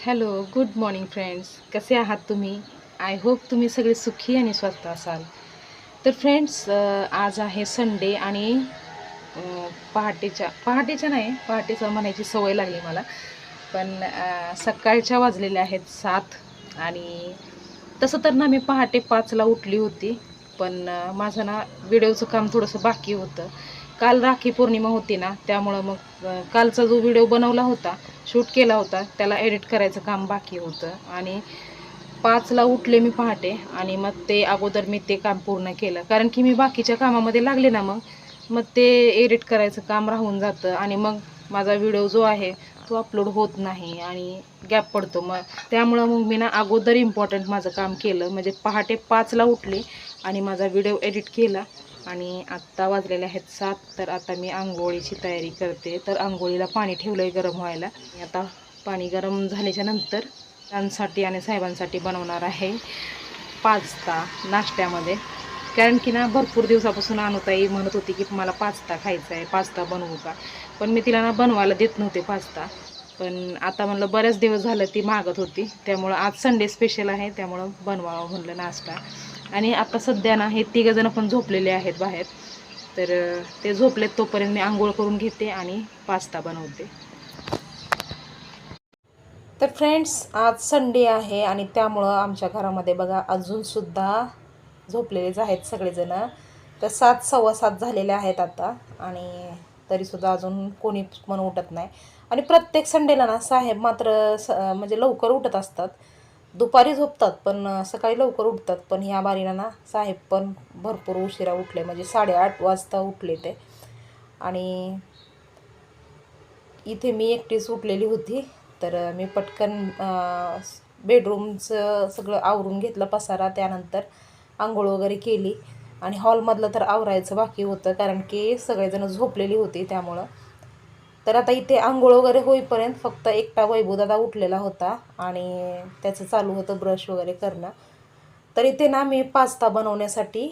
Hello good morning friends कसे आहात तुम्ही? आय होप तुम्ही सगळे सुखी आणि स्वस्त असाल. तर फ्रेंड्स आज आहे संडे आणि पहाटेच्या पहाटेच्या नाही पहाटेचं म्हणायची सवय लागली मला. पण सकाळच्या वाजलेल्या आहेत सात आणि तसं तर ना मी पहाटे पाचला उठली होती पण माझं ना व्हिडिओचं काम थोडंसं बाकी होतं. काल राखी पौर्णिमा होती ना त्यामुळं मग कालचा जो व्हिडिओ बनवला होता शूट केला होता. त्याला एडिट करायचं काम बाकी होतं. आणि पाचला उठले मी पहाटे आणि मग ते अगोदर मी ते काम पूर्ण केलं. कारण की मी बाकीच्या कामामध्ये लागले ना मग मग ते एडिट करायचं काम राहून जातं. आणि मग माझा व्हिडिओ जो आहे तो अपलोड होत नाही आणि गॅप पडतो. मग त्यामुळं मग मी ना अगोदर इम्पॉर्टंट माझं काम केलं. म्हणजे पहाटे पाचला उठले आणि माझा व्हिडिओ एडिट केला. आणि आत्ता वाजलेले आहेत सात तर आता मी आंघोळीची तयारी करते. तर आंघोळीला पाणी ठेवलं आहे गरम व्हायला. आता पाणी गरम झाल्याच्यानंतर त्यांसाठी आणि साहेबांसाठी बनवणार आहे पास्ता नाश्त्यामध्ये. कारण की ना भरपूर दिवसापासून अनुताई म्हणत होती की मला पास्ता खायचा आहे पास्ता बनवू का? पण मी तिला ना बनवायला देत नव्हते पास्ता. पण आता म्हणलं बरेच दिवस झालं ती मागत होती. त्यामुळं आज संडे स्पेशल आहे त्यामुळं बनवावं म्हणलं नाश्ता. आणि आता सध्या ना हे तिघंजणं पण झोपलेले आहेत बाहेर. तर ते झोपलेत तोपर्यंत मी आंघोळ करून घेते आणि पास्ता बनवते. तर फ्रेंड्स आज संडे आहे आणि त्यामुळं आमच्या घरामध्ये बघा अजूनसुद्धा झोपलेलेच आहेत सगळेजणं. तर सात सव्वा सात झालेले आहेत आता आणि तरीसुद्धा अजून कोणी पण उठत नाही. आणि प्रत्येक संडेला ना साहेब मात्र स म्हणजे लवकर उठत असतात. दुपारी झोपतात पण सकाळी लवकर उठतात. पण ह्या बारीला ना साहेब पण भरपूर उशिरा उठले. म्हणजे साडेआठ वाजता उठले ते. आणि इथे मी एकटीच उठलेली होती. तर मी पटकन बेडरूमचं सगळं आवरून घेतलं पसारा. त्यानंतर आंघोळ वगैरे केली. आणि हॉलमधलं तर आवरायचं बाकी होतं. कारण की सगळेजण झोपलेली होती त्यामुळं. तर आता इथे आंघोळ वगैरे होईपर्यंत फक्त एकटा वैभवदादा उठलेला होता आणि त्याचं चालू होतं ब्रश वगैरे करणं. तर इथे ना मी पास्ता बनवण्यासाठी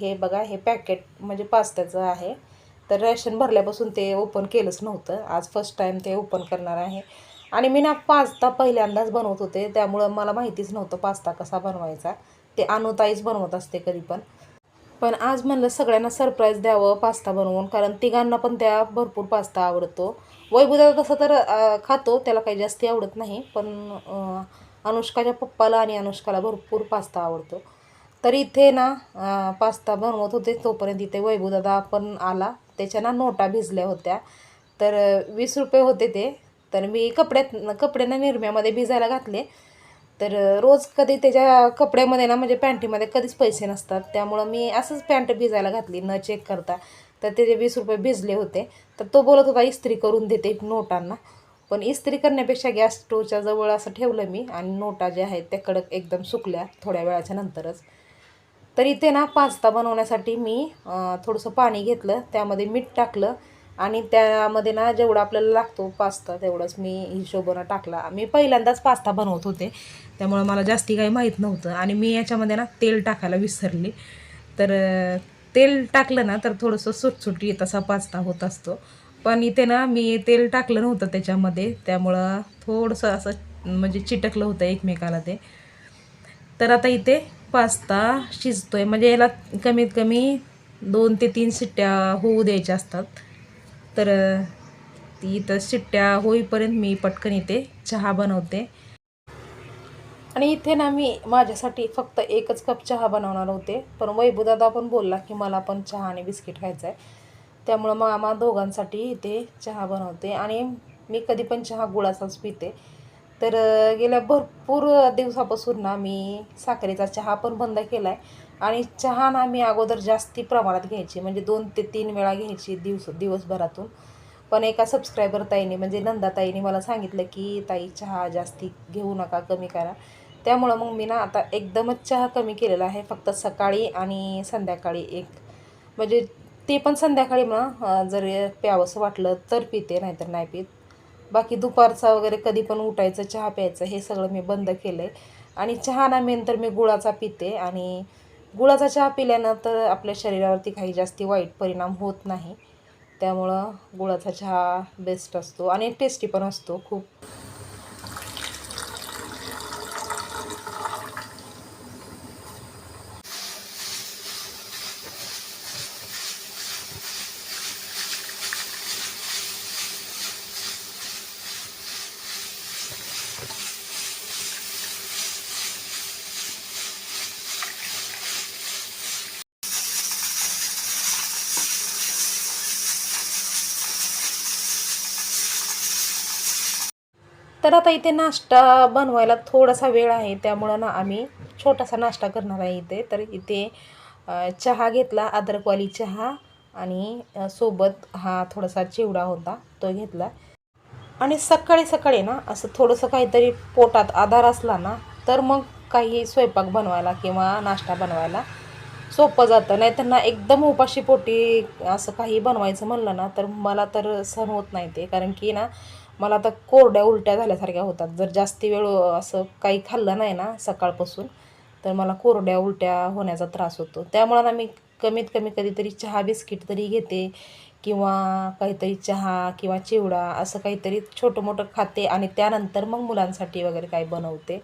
हे बघा हे पॅकेट म्हणजे पास्त्याचं आहे. तर रॅशन भरल्यापासून ते ओपन केलंच नव्हतं. आज फर्स्ट टाईम ते ओपन करणार आहे. आणि मी ना पास्ता पहिल्यांदाच बनवत होते. त्यामुळं मला माहितीच नव्हतं पास्ता कसा बनवायचा. ते अनुताईच बनवत असते कधी पण पण आज म्हणलं सगळ्यांना सरप्राईज द्यावं पास्ता बनवून. कारण तिघांना पण त्या भरपूर पास्ता आवडतो. वैभवदादा तसं तर खातो. त्याला काही जास्ती आवडत नाही. पण अनुष्काच्या पप्पाला आणि अनुष्काला भरपूर पास्ता आवडतो. तर इथे ना पास्ता बनवत होते. तोपर्यंत इथे वैभूदादा पण आला. त्याच्या ना नोटा भिजल्या होत्या. तर वीस रुपये होते ते. तर मी कपड्यात कपड्यांना निरम्यामध्ये भिजायला घातले. तर रोज कधी त्याच्या कपड्यामध्ये ना म्हणजे पॅन्टीमध्ये कधीच पैसे नसतात. त्यामुळं मी असंच पॅन्ट भिजायला घातली न चेक करता. तर त्याचे वीस रुपये भिजले होते. तर तो बोलत होता इस्त्री करून देते नोटांना. पण इस्त्री करण्यापेक्षा गॅस स्टोवच्या जवळ असं ठेवलं मी आणि नोटा ज्या आहेत त्या कडक एकदम सुकल्या थोड्या वेळाच्या नंतरच. तर इथे ना पास्ता बनवण्यासाठी मी थोडंसं पाणी घेतलं. त्यामध्ये मीठ टाकलं. आणि त्यामध्ये ना जेवढा आपल्याला लागतो पास्ता तेवढंच मी हिशोबानं टाकला. मी पहिल्यांदाच पास्ता बनवत होते. त्यामुळं मला जास्ती काही माहीत नव्हतं. आणि मी याच्यामध्ये ना तेल टाकायला विसरले. तर तेल टाकलं ना तर थोडंसं सुटसुटी असा पास्ता होत असतो. पण इथे ना मी तेल टाकलं नव्हतं त्याच्यामध्ये. त्यामुळं थोडंसं असं म्हणजे चिटकलं होतं एकमेकाला ते. तर आता इथे पास्ता शिजतोय. म्हणजे याला कमीत कमी दोन ते तीन शिट्ट्या होऊ द्यायच्या असतात. तर ती इथं शिट्ट्या होईपर्यंत मी पटकन इथे चहा बनवते. आणि इथे ना मी माझ्यासाठी फक्त एकच कप चहा बनवणार होते. पण वैभूदादा पण बोलला की मला पण चहा आणि बिस्किट खायचं आहे त्यामुळं मग आम्हा दोघांसाठी इथे चहा बनवते. आणि मी कधी पण चहा गुळाचाच पिते. तर गेल्या भरपूर दिवसापासून ना मी साखरेचा चहा पण बंद केला आहे आणि चहा ना मी अगोदर जास्ती प्रमाणात घ्यायची म्हणजे दोन ते तीन वेळा घ्यायची दिवस दिवसभरातून. पण एका सबस्क्रायबर ताईने म्हणजे नंदाताईने मला सांगितलं की ताई चहा जास्ती घेऊ नका कमी करा. त्यामुळं मग मी ना आता एकदमच चहा कमी केलेला आहे फक्त सकाळी आणि संध्याकाळी एक. म्हणजे ते पण संध्याकाळी मग जर प्यावंसं वाटलं तर पिते नाहीतर नाही पित. बाकी दुपारचा वगैरे कधी पण उठायचं चहा प्यायचं हे सगळं मी बंद केलं आहे आणि चहा ना मेन तर मी गुळाचा पिते आणि गुळाचा चहा पिल्यानं तर आपल्या शरीरावरती काही जास्ती वाईट परिणाम होत नाही. त्यामुळं गुळाचा चहा बेस्ट असतो आणि टेस्टी पण असतो खूप. तर आता इथे नाश्ता बनवायला थोडासा वेळ आहे त्यामुळं ना आम्ही छोटासा नाश्ता करणार आहे इथे. तर इथे चहा घेतला अद्रकवाली चहा आणि सोबत हा थोडासा चिवडा होता तो घेतला. आणि सकाळी सकाळी ना असं थोडंसं काहीतरी पोटात आधार असला ना तर मग काही स्वयंपाक बनवायला किंवा नाश्ता बनवायला सोपं जातं. नाही त्यांना एकदम उपाशी पोटी असं काही बनवायचं म्हणलं ना तर मला तर सहन होत नाही ते. कारण की ना मला आता कोरड्या उलट्या झाल्यासारख्या होतात. जर जास्ती वेळ असं काही खाल्लं नाही ना सकाळपासून तर मला कोरड्या उलट्या होण्याचा त्रास होतो. त्यामुळं ना मी कमीत कमी कधीतरी चहा बिस्किट तरी घेते किंवा काहीतरी चहा किंवा चिवडा असं काहीतरी छोटं मोठं खाते आणि त्यानंतर मग मुलांसाठी वगैरे काही बनवते.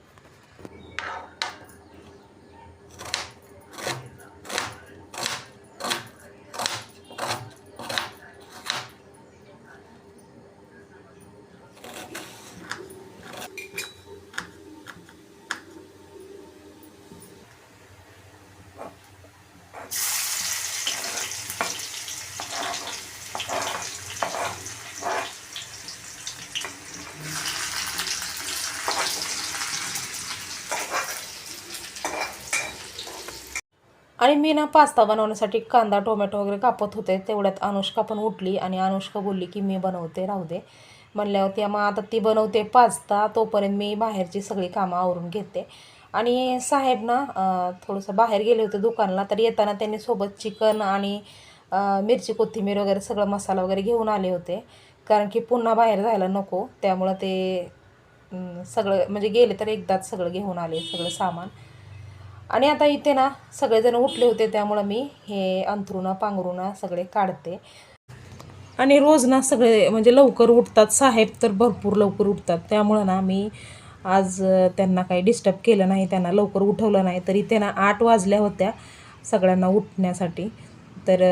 आणि मी ना पास्ता बनवण्यासाठी कांदा टोमॅटो वगैरे कापत होते. तेवढ्यात अनुष्का पण उठली आणि अनुष्का बोलली की मी बनवते राहू दे. म्हणल्यावरती मग आता ती बनवते पास्ता तोपर्यंत मी बाहेरची सगळी कामं आवरून घेते. आणि साहेब ना थोडंसं बाहेर गेले होते दुकानाला तर येताना त्यांनी सोबत चिकन आणि मिरची कोथिंबीर वगैरे सगळं मसाला वगैरे घेऊन आले होते. कारण की पुन्हा बाहेर जायला नको. त्यामुळं ते सगळं म्हणजे गेले तर एकदाच सगळं घेऊन आले सगळं सामान. आणि आता इथे ना सगळेजण उठले होते त्यामुळं मी हे अंथरुणं पांघरुणं सगळे काढते. आणि रोज ना सगळे म्हणजे लवकर उठतात साहेब तर भरपूर लवकर उठतात. त्यामुळं ना मी आज त्यांना काही डिस्टर्ब केलं नाही त्यांना लवकर उठवलं नाही. तरी ना आठ वाजल्या होत्या सगळ्यांना उठण्यासाठी. तर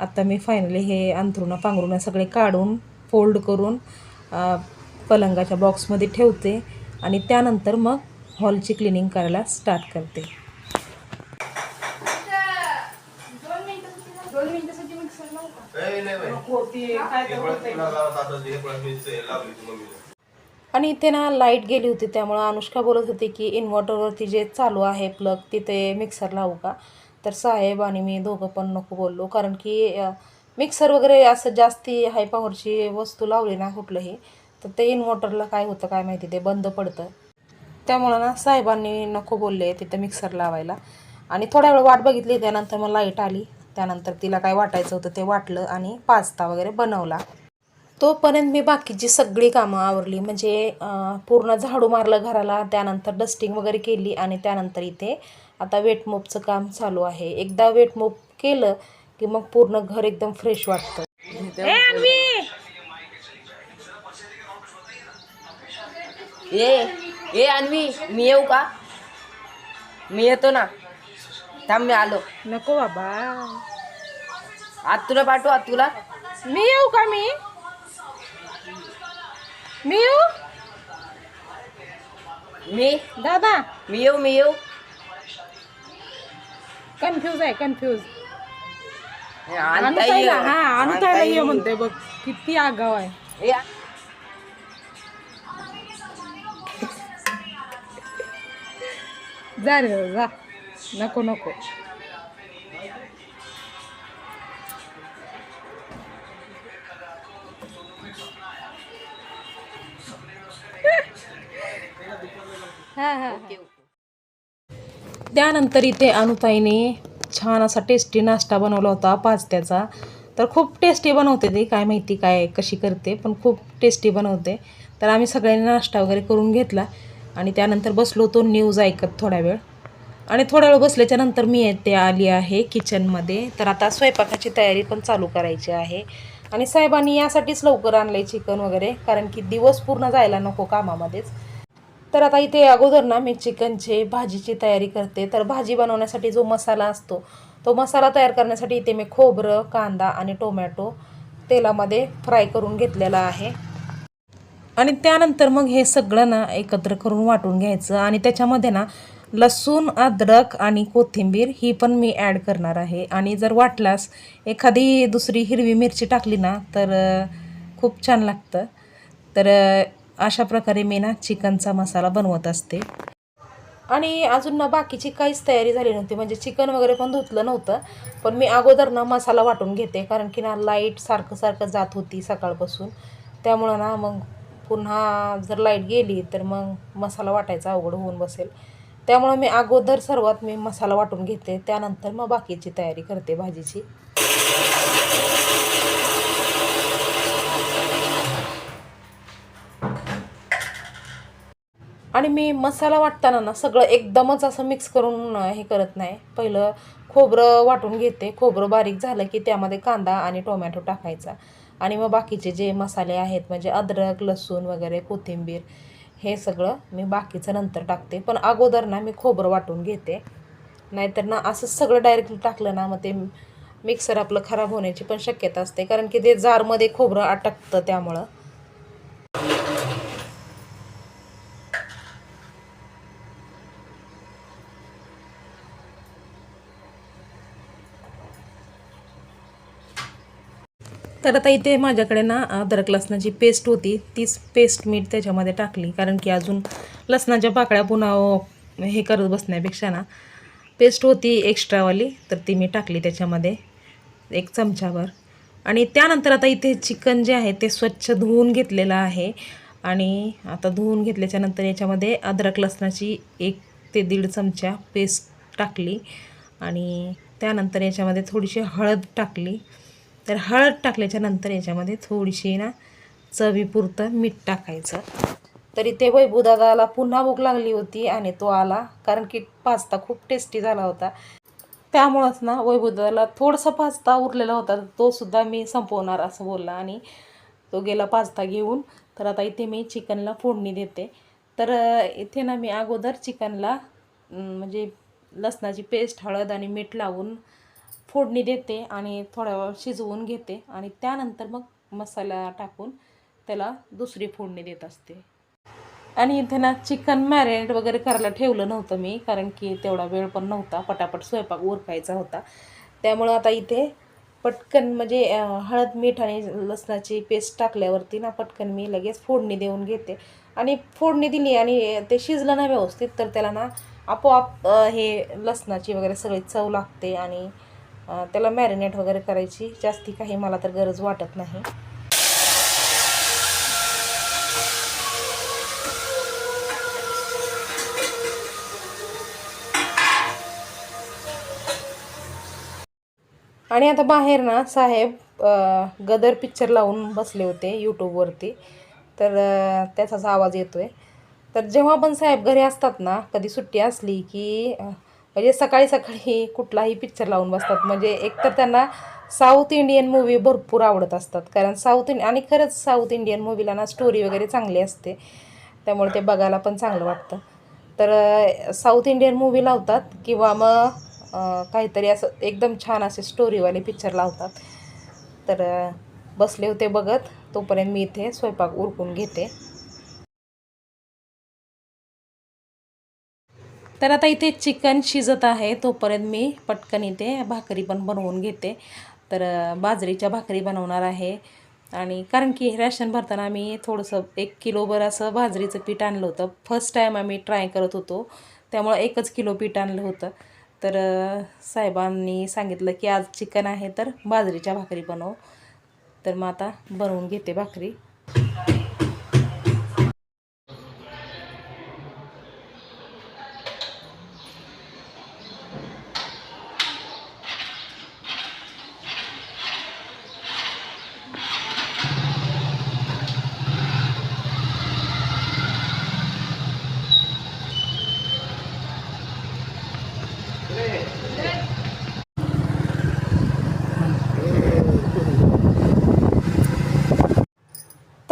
आता मी फायनली हे अंथरुणं पांघरुणं सगळे काढून फोल्ड करून पलंगाच्या बॉक्समध्ये ठेवते. आणि त्यानंतर मग हॉलची क्लिनिंग करायला स्टार्ट करते. आणि इथे ना लाइट गेली होती त्यामुळं अनुष्का बोलत होती की इन्व्हर्टरवरती जे चालू आहे प्लग तिथे मिक्सर लावू का? तर साहेब आणि मी दोघं पण नको बोललो कारण की मिक्सर वगैरे असं जास्ती हाय पॉवरची वस्तू लावली ना कुठलंही तर ते इन्व्हर्टरला काय होतं काय माहिती ते बंद पडतं. त्यामुळं ना साहेबांनी नको बोलले तिथं मिक्सर लावायला. आणि थोड्या वेळ वाट बघितली त्यानंतर मग लाइट आली. त्यानंतर तिला काय वाटायचं होतं ते वाटलं आणि पास्ता वगैरे बनवला. तोपर्यंत मी बाकीची सगळी कामं आवरली. म्हणजे पूर्ण झाडू मारलं घराला त्यानंतर डस्टिंग वगैरे केली आणि त्यानंतर इथे आता वेटमोपचं काम चालू आहे. एकदा वेटमोप केलं की मग पूर्ण घर एकदम फ्रेश वाटतं. ये ये अन्वी मी येऊ का? मी येतो ना. थांब मी आलो. नको बाबा. आज तुला पाठवू आज तुला? मी येऊ का मी? मी येऊ? मी? दादा. मी येऊ मी येऊ. कन्फ्यूज आहे कन्फ्यूज आणता ये. आणता ये. म्हणते बघ. किती आगाव आहे. ये. जा रे जा. नको नको. त्यानंतर इथे अनुताईने छान असा टेस्टी नाश्ता बनवला होता पास्त्याचा. तर खूप टेस्टी बनवते ती काय माहिती काय कशी करते पण खूप टेस्टी बनवते. तर आम्ही सगळ्यांनी नाश्ता वगैरे करून घेतला आणि त्यानंतर बसलो होतो न्यूज ऐकत थोडा वेळ. आणि थोडा वेळ बसल्याच्या नंतर मी येते आली आहे किचनमध्ये तर आता स्वयंपाकाची तयारी पण चालू करायची आहे. आणि साहेबांनी यासाठीच लवकर आणलं चिकन वगैरे कारण की दिवस पूर्ण जायला नको कामामध्येच. तर आता इथे अगोदर ना मी चिकनची भाजीची तयारी करते. तर भाजी बनवण्यासाठी जो मसाला असतो तो मसाला तयार करण्यासाठी इथे मी खोबरं कांदा आणि टोमॅटो तेलामध्ये फ्राय करून घेतलेला आहे. आणि त्यानंतर मग हे सगळं ना एकत्र करून वाटून घ्यायचं. आणि त्याच्यामध्ये ना लसूण अद्रक आणि कोथिंबीर ही पण मी ॲड करणार आहे. आणि जर वाटल्यास एखादी दुसरी हिरवी मिरची टाकली ना तर खूप छान लागतं. तर अशा प्रकारे मी ना चिकनचा मसाला बनवत असते. आणि अजून ना बाकीची काहीच तयारी झाली नव्हती. म्हणजे चिकन वगैरे पण धुतलं नव्हतं. पण मी अगोदर ना मसाला वाटून घेते. कारण की ना लाइट सारखं सारखं जात होती सकाळपासून. त्यामुळं ना मग पुन्हा जर लाइट गेली तर मग मसाला वाटायचा अवघड होऊन बसेल. त्यामुळं मी अगोदर सर्वात मी मसाला वाटून घेते. त्यानंतर मग बाकीची तयारी करते भाजीची. आणि मी मसाला वाटताना ना सगळं एकदमच असं मिक्स करून हे करत नाही. पहिलं खोबरं वाटून घेते. खोबरं बारीक झालं की त्यामध्ये कांदा आणि टोमॅटो टाकायचा. आणि मग बाकीचे जे मसाले आहेत म्हणजे अद्रक लसूण वगैरे कोथिंबीर हे सगळं मी बाकीचं नंतर टाकते. पण अगोदर ना मी खोबरं वाटून घेते. नाहीतर ना असं सगळं डायरेक्टली टाकलं ना मग ते मिक्सर आपलं खराब होण्याची पण शक्यता असते. कारण की ते जारमध्ये खोबरं अटकतं त्यामुळं. तर आता इथे माझ्याकडे ना अद्रक लसणाची पेस्ट होती. तीच पेस्ट मीठ त्याच्यामध्ये टाकली. कारण की अजून लसणाच्या पाकळ्या पुन्हा हे करत बसण्यापेक्षा ना पेस्ट होती एक्स्ट्रावाली तर ती मी टाकली त्याच्यामध्ये एक चमचाभर. आणि त्यानंतर आता इथे चिकन जे आहे ते स्वच्छ धुवून घेतलेलं आहे. आणि आता धुवून घेतल्याच्यानंतर याच्यामध्ये अद्रक लसणाची एक ते दीड चमचा पेस्ट टाकली. आणि त्यानंतर याच्यामध्ये थोडीशी हळद टाकली. तर हळद टाकल्याच्या नंतर याच्यामध्ये थोडीशी ना चवीपुरतं मीठ टाकायचं. तरी ते वैभूदादाला पुन्हा भूक लागली होती आणि तो आला कारण की पास्ता खूप टेस्टी झाला होता. त्यामुळंच ना वैभूदादाला थोडासा पास्ता उरलेला होता तो सुद्धा मी संपवणार असं बोलला आणि तो गेला पास्ता घेऊन. तर आता इथे मी चिकनला फोडणी देते. तर इथे ना मी अगोदर चिकनला म्हणजे लसणाची पेस्ट हळद आणि मीठ लावून फोडणी देते आणि थोड्या वेळ शिजवून घेते आणि त्यानंतर मग मसाला टाकून त्याला दुसरी फोडणी देत असते. आणि इथे ना चिकन मॅरिनेट वगैरे करायला ठेवलं नव्हतं मी कारण की तेवढा वेळ पण नव्हता. पटापट स्वयंपाक उरकायचा होता. त्यामुळं आता इथे पटकन म्हणजे हळद मीठ आणि लसणाची पेस्ट टाकल्यावरती ना पटकन मी लगेच फोडणी देऊन घेते. आणि फोडणी दिली आणि ते शिजलं ना व्यवस्थित तर त्याला ना आपोआप हे लसणाची वगैरे सगळी चव लागते आणि त्याला मॅरिनेट वगैरे करायची. जास्ती काही मला तर गरज वाटत नाही. आणि आता बाहेर ना साहेब गदर पिक्चर लावून बसले होते यूट्यूबवरती तर त्याचाच आवाज येतोय. तर जेव्हा पण साहेब घरी असतात ना कधी सुट्टी असली की म्हणजे सकाळी सकाळी कुठलाही पिक्चर लावून बसतात. म्हणजे एकतर त्यांना साऊथ इंडियन मूवी भरपूर आवडत असतात. कारण साऊथ इंड आणि खरंच साऊथ इंडियन मूवीला ना स्टोरी वगैरे चांगली असते. त्यामुळे ते बघायला पण चांगलं वाटतं. तर साऊथ इंडियन मूवी लावतात किंवा मग काहीतरी असं एकदम छान असे स्टोरीवाले पिक्चर लावतात. तर बसले होते बघत तोपर्यंत मी इथे स्वयंपाक उरकून घेते. तर आता इथे चिकन शिजत आहे तोपर्यंत मी पटकन इथे भाकरी पण बनवून घेते. तर बाजरीच्या भाकरी बनवणार आहे. आणि कारण की रॅशन भरताना आम्ही थोडंसं एक किलोभर असं बाजरीचं पीठ आणलं होतं. फर्स्ट टाईम आम्ही ट्राय करत होतो. त्यामुळं एकच किलो पीठ आणलं होतं. तर साहेबांनी सांगितलं की आज चिकन आहे तर बाजरीच्या भाकरी बनव. तर मग आता बनवून घेते भाकरी.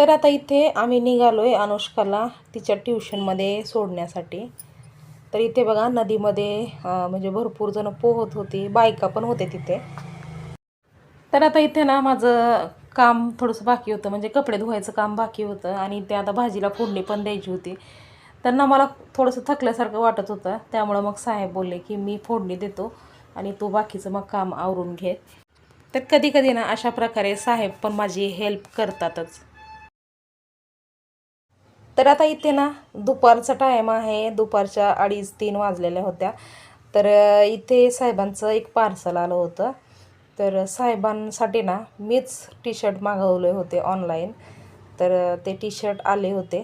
तर आता इथे आम्ही निघालो आहे अनुष्काला तिच्या ट्युशनमध्ये सोडण्यासाठी. तर इथे बघा नदीमध्ये म्हणजे भरपूर जण पोहत होती बायका पण होते तिथे. तर आता इथे ना माझं काम थोडंसं बाकी होतं म्हणजे कपडे धुवायचं काम बाकी होतं आणि ते आता भाजीला फोडणी पण द्यायची होती. त्यांना मला थोडंसं थकल्यासारखं वाटत होतं त्यामुळं मग साहेब बोलले की मी फोडणी देतो आणि तू बाकीचं मग काम आवरून घे. तर कधी कधी ना अशा प्रकारे साहेब पण माझी हेल्प करतातच. तर आता इथे ना दुपारचा टाईम आहे. दुपारच्या अडीच तीन वाजलेल्या होत्या. तर इथे साहेबांचं एक पार्सल आलं होतं. तर साहेबांसाठी ना मीच टी शर्ट मागवले होते ऑनलाईन तर ते टी शर्ट आले होते.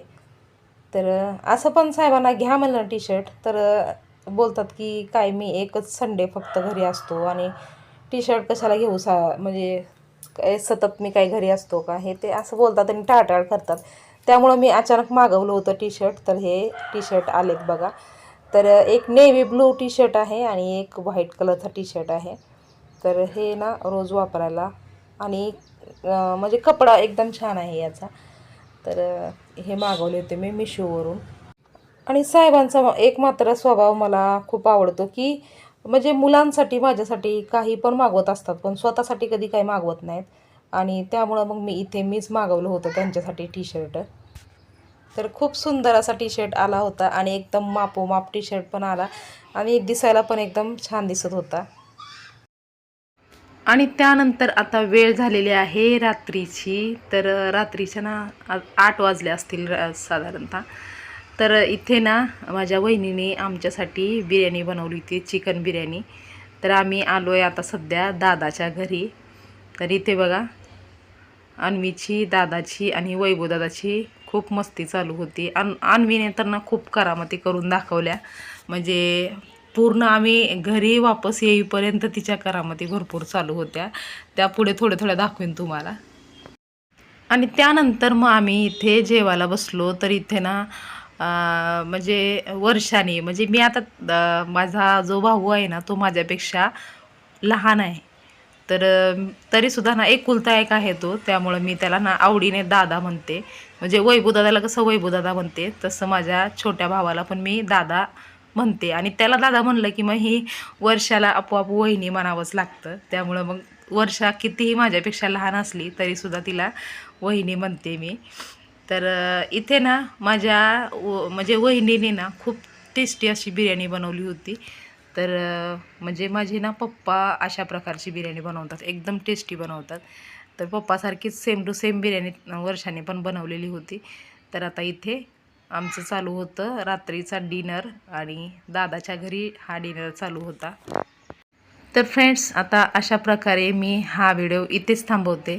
तर असं पण साहेबांना घ्या म्हणलं टी शर्ट तर बोलतात की काय मी एकच संडे फक्त घरी असतो आणि टी शर्ट कशाला घेऊ सा म्हणजे काय सतत मी काय घरी असतो का? हे ते असं बोलतात आणि टाळटाळ करतात. त्यामुळं मी अचानक मागवलं होतं टी शर्ट तर हे टी शर्ट आलेत बघा. तर एक नेव्ही ब्लू टी शर्ट आहे आणि एक व्हाईट कलरचा टी शर्ट आहे. तर हे ना रोज वापरायला. आणि म्हणजे कपडा एकदम छान आहे याचा. तर हे मागवले होते मी मिशोवरून आणि साहेबांचा एक मात्र स्वभाव मला खूप आवडतो की म्हणजे मुलांसाठी माझ्यासाठी काही पण मागवत असतात पण स्वतःसाठी कधी काही मागवत नाहीत. आणि त्यामुळं मग मी इथे मीच मागवलं होतं त्यांच्यासाठी टी शर्ट तर खूप सुंदर असा टी शर्ट आला होता आणि एकदम मापोमाप टी शर्ट पण आला आणि दिसायला पण एकदम छान दिसत होता. आणि त्यानंतर आता वेळ झालेली आहे रात्रीची. तर रात्रीच्या ना आ- आठ वाजले असतील र- साधारणतः. तर इथे ना माझ्या वहिनीने आमच्यासाठी बिर्याणी बनवली होती चिकन बिर्याणी. तर आम्ही आलो आहे आता सध्या दादाच्या घरी. तर इथे बघा अन्वीची दादाची आणि वैभवदादाची खूप मस्ती चालू होती. अन अन्वीने तर ना खूप करामती करून दाखवल्या. म्हणजे पूर्ण आम्ही घरी वापस येईपर्यंत तिच्या करामती भरपूर चालू होत्या. त्या पुढे थोड्या थोड्या दाखवीन तुम्हाला. आणि त्यानंतर मग आम्ही इथे जेवायला बसलो. तर इथे ना म्हणजे वर्षाने म्हणजे मी आता माझा जो भाऊ आहे ना तो माझ्यापेक्षा लहान आहे. तर तरीसुद्धा ना एकुलता एक आहे तो त्यामुळं मी त्याला ना आवडीने दादा म्हणते. म्हणजे वैभूदादाला कसं वैभूदादा म्हणते तसं माझ्या छोट्या भावाला पण मी दादा म्हणते. आणि त्याला दादा म्हणलं की मग ही वर्षाला आपोआप वहिनी म्हणावंच लागतं. त्यामुळं मग वर्षा कितीही माझ्यापेक्षा लहान असली तरीसुद्धा तिला वहिनी म्हणते मी. तर इथे ना माझ्या व म्हणजे वहिनीने ना खूप टेस्टी अशी बिर्याणी बनवली होती. तर म्हणजे माझे ना पप्पा अशा प्रकारची बिर्याणी बनवतात. एकदम टेस्टी बनवतात. तर पप्पासारखीच सेम टू सेम बिर्याणी वर्षाने पण बनवलेली होती. तर आता इथे आमचं चालू होतं रात्रीचा डिनर आणि दादाच्या घरी हा डिनर चालू होता. तर फ्रेंड्स आता अशा प्रकारे मी हा व्हिडिओ इथेच थांबवते.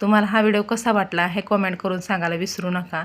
तुम्हाला हा व्हिडिओ कसा वाटला हे कॉमेंट करून सांगायला विसरू नका.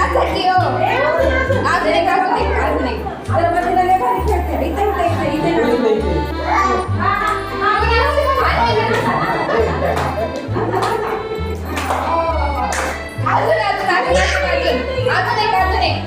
इकडे इकडे इकडे इकडे या मावशी नका नाचा की हो अजून एक अजून एक अजून एक अजून अजून अजून अजून अजून एक अजून एक.